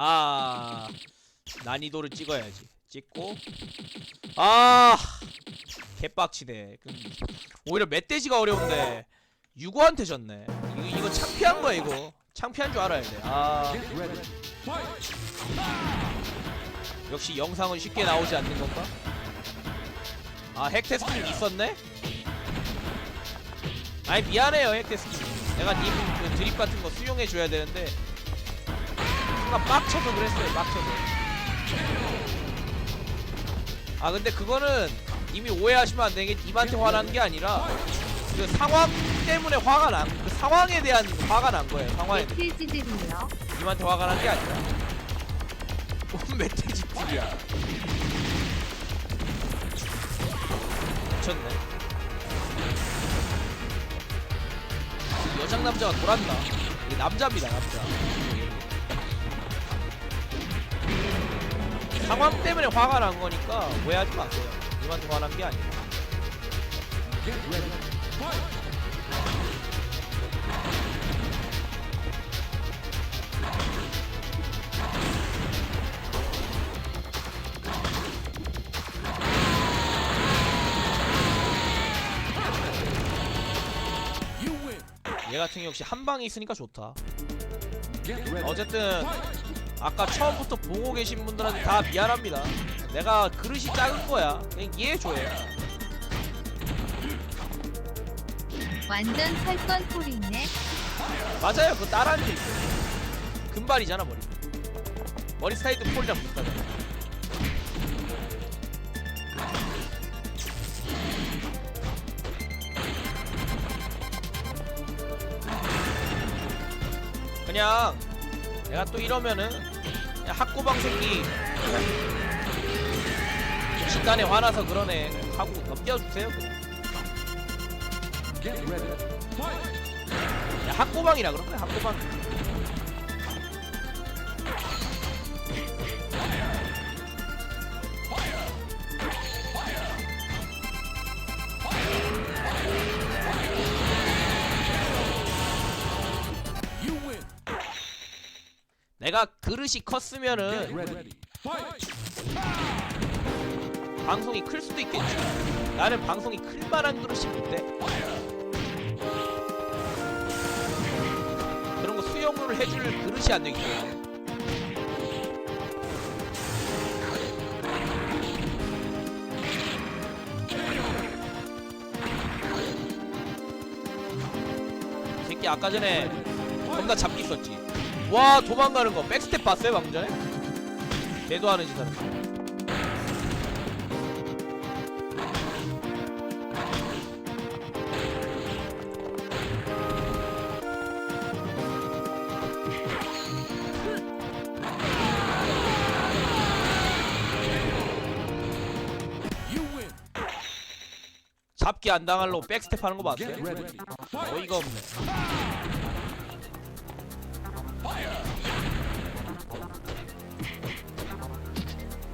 아 난이도를 찍어야지. 찍고. 아 개빡치네. 그럼 오히려 멧돼지가 어려운데 유고한테 졌네. 이거, 이거 창피한 거야 이거. 창피한 줄 알아야 돼아. 역시 영상은 쉽게 나오지 않는 건가? 아 핵테스팅 있었네? 아니 미안해요 핵테스팅 내가 님 그 드립 같은 거 수용해줘야 되는데 순간 빡쳐서 그랬어요 빡쳐서. 아 근데 그거는 이미 오해하시면 안 되는 게 님한테 화나는 게 아니라 그 상황 때문에 화가 난 그 상황에 대한 화가 난 거예요 상황에 대해. 멧돼지들이요. 님한테 화가 난 게 아니라. 뭔 멧돼지 뿔이야. 미쳤네. 여장 남자가 돌았나 이게 남자입니다 남자 상황 때문에 화가 난 거니까 오해하지 마세요. 님한테 화난 게 아니라 얘 같은 경우 역시 한 방이 있으니까 좋다. 어쨌든 아까 처음부터 보고 계신 분들한테 다 미안합니다. 내가 그릇이 작은 거야. 그냥 이해해줘요. 완전 살건 폴이네. 맞아요. 그거 따라하는 게 있어요. 금발이잖아 머리. 머리 스타일도 폴이랑 비슷하잖아. 그냥 내가 또 이러면은 학고방 새끼 집단에 화나서 그러네. 하고 넘겨주세요 그냥. 야, 학고방이라 그런 거야 학고방 그릇이 컸으면은 방송이 클 수도 있겠지. 나는 방송이 클 만한 그릇이 못돼 그런 거 수용을 해줄 그릇이 안 되기 때문에 새끼 아까 전에 겁나 잡기 썼지 와 도망가는 거 백스텝 봤어요 방금 전에? 대도하는 짓 하는 거 잡기 안 당할로 백스텝 하는 거 봤어요? 어이가 없네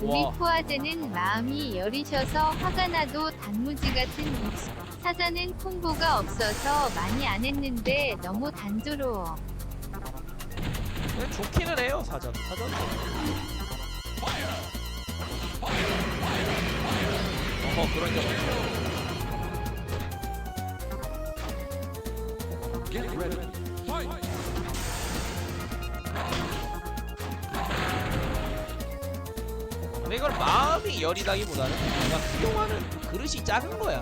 우리 와. 포아제는 마음이 여리셔서 화가 나도 단무지 같은 모습. 사자는 콤보가 없어서 많이 안 했는데 너무 단조로워. 근데 좋기는 해요 사전 사전 어허 그런 적 없어 근데 이걸 마음이 여리다기보다는 내가 수용하는 그릇이 작은 거야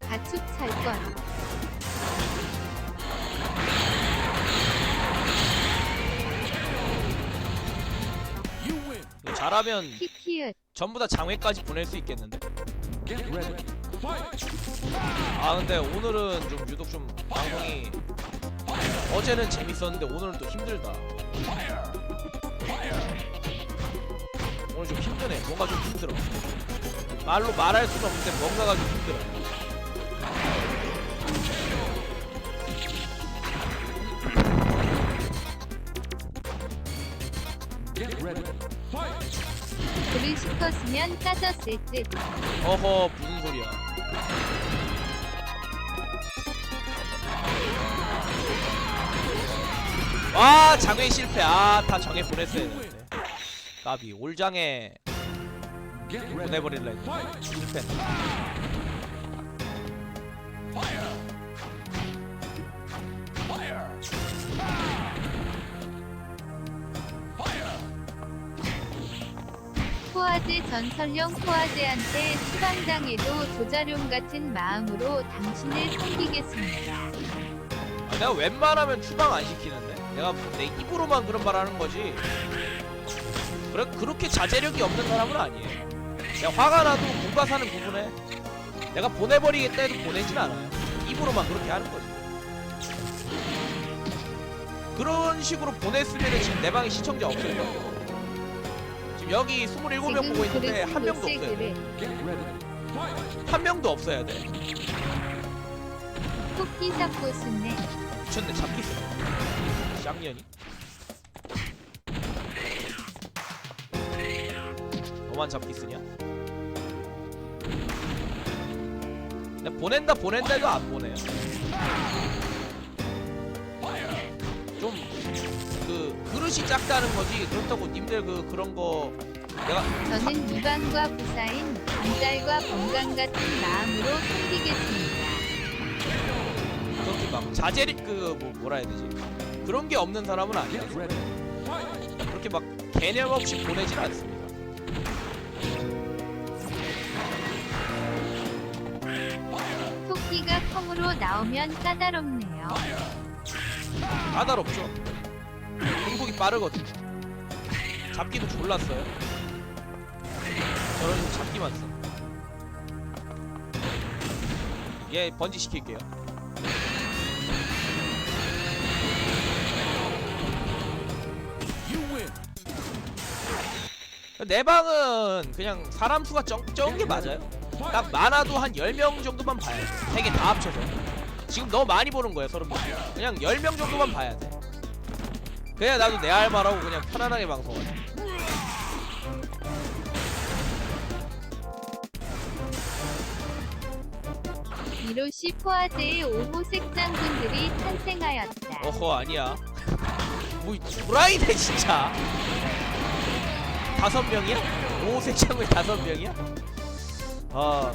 가축 살건. 이거 잘하면. 전부 다 장외까지 보낼 수 있겠는데 아 근데 오늘은 좀 유독 좀 방송이 어제는 재밌었는데 오늘은 또 힘들다. 오늘 좀 힘드네. 뭔가 좀 힘들어. 말로 말할 수는 없는데 뭔가가 좀 힘들어. 그릇이 컸으면 까졌을 듯. 어허 무슨 소리야 아 장애 실패. 아다 정해 보냈어야 되는데. 까비 올장에 보내버릴라 했는데 실패. 포아제 전설령 포아제한테 추방당해도 조자룡 같은 마음으로 당신을 섬기겠습니다. 아, 내가 웬만하면 추방 안 시키는데 내가 내 입으로만 그런 말 하는 거지. 그래, 그렇게 자제력이 없는 사람은 아니에요. 내가 화가 나도 뭔가 사는 부분에 내가 보내버리겠다 해도 보내진 않아요. 입으로만 그렇게 하는 거지. 그런 식으로 보냈으면 지금 내 방에 시청자 없을 거예요. 지금 여기 27명 보고 있는데 한 명도 없어요. 한 명도 없어야 돼. 토끼 잡고 싶네. 미쳤네 잡기 있어 쌍년이 너만 잡기 쓰냐? 근데 보낸다 보낸다 해도 안 보내요 좀그 그릇이 작다는 거지 그렇다고 님들 그 그런 거 내가 저는 이방과 부사인 안달과 건강 같은 마음으로 섬기겠습니다. 막 자제력 그뭐 뭐라 해야 되지 그런 게 없는 사람은 아니야 그렇게 막 개념 없이 보내질 않습니다 토끼가 콩으로 나오면 까다롭네요. 까다롭죠. 공속이 빠르거든요. 잡기도 졸랐어요. 저런 잡기만 써. 얘 번지 시킬게요. 내 방은 그냥 사람 수가 적, 적은 게 맞아요. 딱 많아도 한 10명 정도만 봐야 돼. 세개다 합쳐서. 지금 너무 많이 보는 거야, 서른 명. 그냥 10명 정도만 봐야 돼. 그래야 나도 내 할 말하고 그냥 편안하게 방송하지. 이로시 포아제의 오호색 장군들이 탄생하였다. 어허, 아니야. 뭐, 브라이네, 진짜. 다섯 명이야? 오색 창을 다섯 명이야? 아.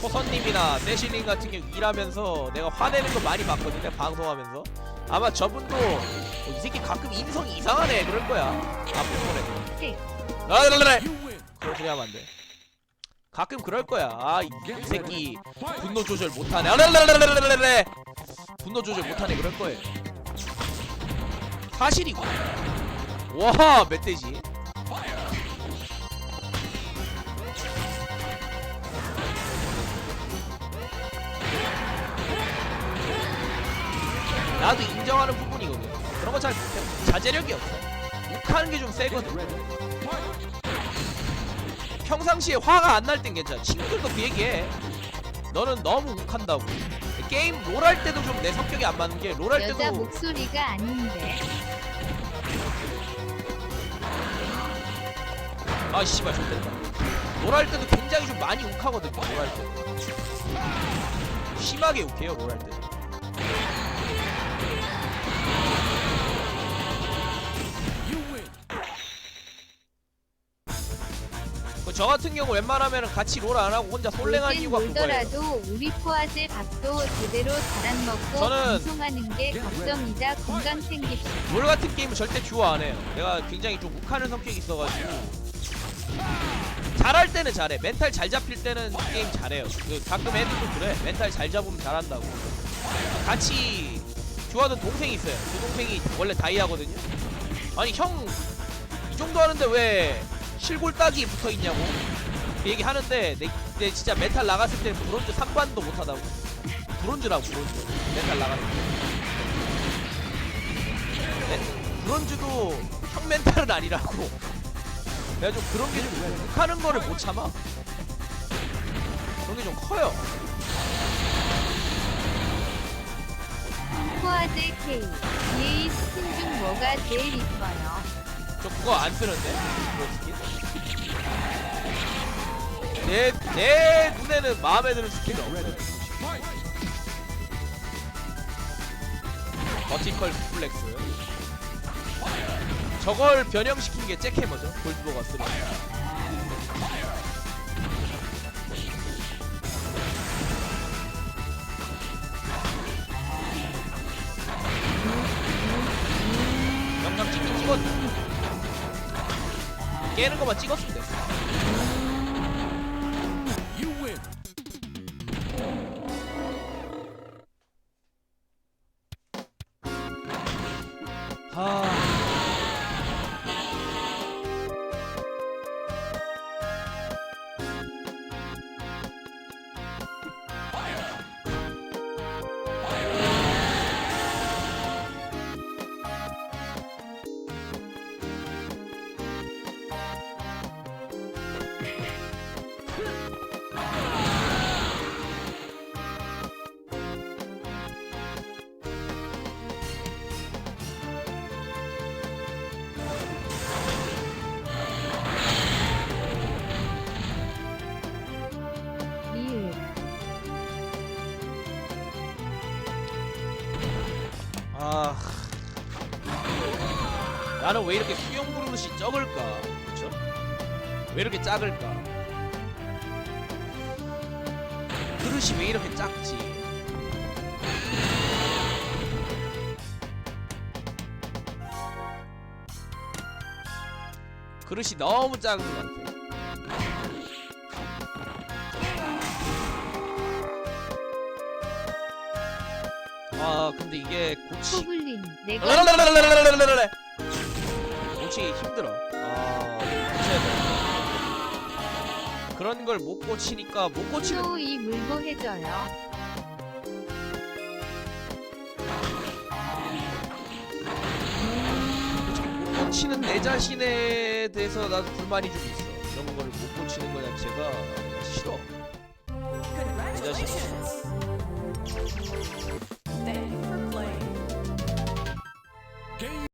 초선님이나 세시님 같은 경우 일하면서 내가 화내는 거 많이 봤거든요 방송하면서. 아마 저분도 어, 이 새끼 가끔 인성이 이상하네 그럴 거야. 앞부분에 네. 라라라라 소리 하면 안돼. 가끔 그럴 거야. 아이 이 새끼 분노 조절 못하네. 라라라라라라라 분노 조절 못하네 그럴 거예요. 사실이고 와 멧돼지 나도 인정하는 부분이거든. 그런 거 잘 못해. 자제력이 없어. 욱하는 게 좀 세거든. 평상시에 화가 안 날 땐 괜찮아. 친구들도 그 얘기해. 너는 너무 욱한다고. 게임 롤 할 때도 좀 내 성격이 안 맞는 게 롤할 여자 때도 목소리가 아닌데. 아 씨발 좋겠다. 롤할 때도 굉장히 좀 많이 욱하거든요. 롤할 때. 심하게 욱해요 롤할 때. 그저 같은 경우 웬만하면 같이 롤 안 하고 혼자 요즘 이유가 그거예요. 놀더라도 우리 포아제 밥도 제대로 잘안 먹고 저는- 방송하는 게 걱정이다. 건강 챙깁시다. 롤 같은 게임은 절대 듀오 안 해요. 내가 굉장히 좀 욱하는 성격이 있어가지고 잘할 때는 잘해. 멘탈 잘 잡힐 때는 게임 잘해요. 그 가끔 애들도 그래. 멘탈 잘 잡으면 잘한다고. 같이 좋아하는 동생이 있어요. 그 동생이 원래 다이아거든요. 아니 형 이 정도 하는데 왜 실골딱이 붙어 있냐고 그 얘기 하는데 내, 내 진짜 멘탈 나갔을 때 브론즈 3관도 못하다고. 브론즈라고 브론즈. 멘탈 나갔을 때. 네, 브론즈도 형 멘탈은 아니라고. 내가 좀 그런 게 좀 욱하는 거를 못 참아. 그런 게 좀 커요. 포아제 K. EA 스킨 중 뭐가 제일 이뻐요? 저 그거 안 쓰는데? 그런 스킨? 내, 내 눈에는 마음에 드는 스킨이 없어. 버티컬 플렉스 저걸 변형시킨 게 잭해머죠. 골드버거 3 영영 찍긴 찍었 깨는 것만 찍었으면 됐어 아 나는 왜 이렇게 수영 그릇이 적을까? 그쵸? 왜 이렇게 작을까? 그릇이 왜 이렇게 작지? 그릇이 너무 작은 것 같아. 아 근데 이게 소블린 내가 랄랄랄랄랄랄랄랄랄. 고치기 힘들어. 아, 고쳐야 돼. 그런 걸 못 고치니까 못 고치는 소이 물고 해줘요. 못 고치는 내 자신에 대해서 나도 불만이 좀 있어. 이런 걸 못 고치는 거 자체가 싫어. 내 자신.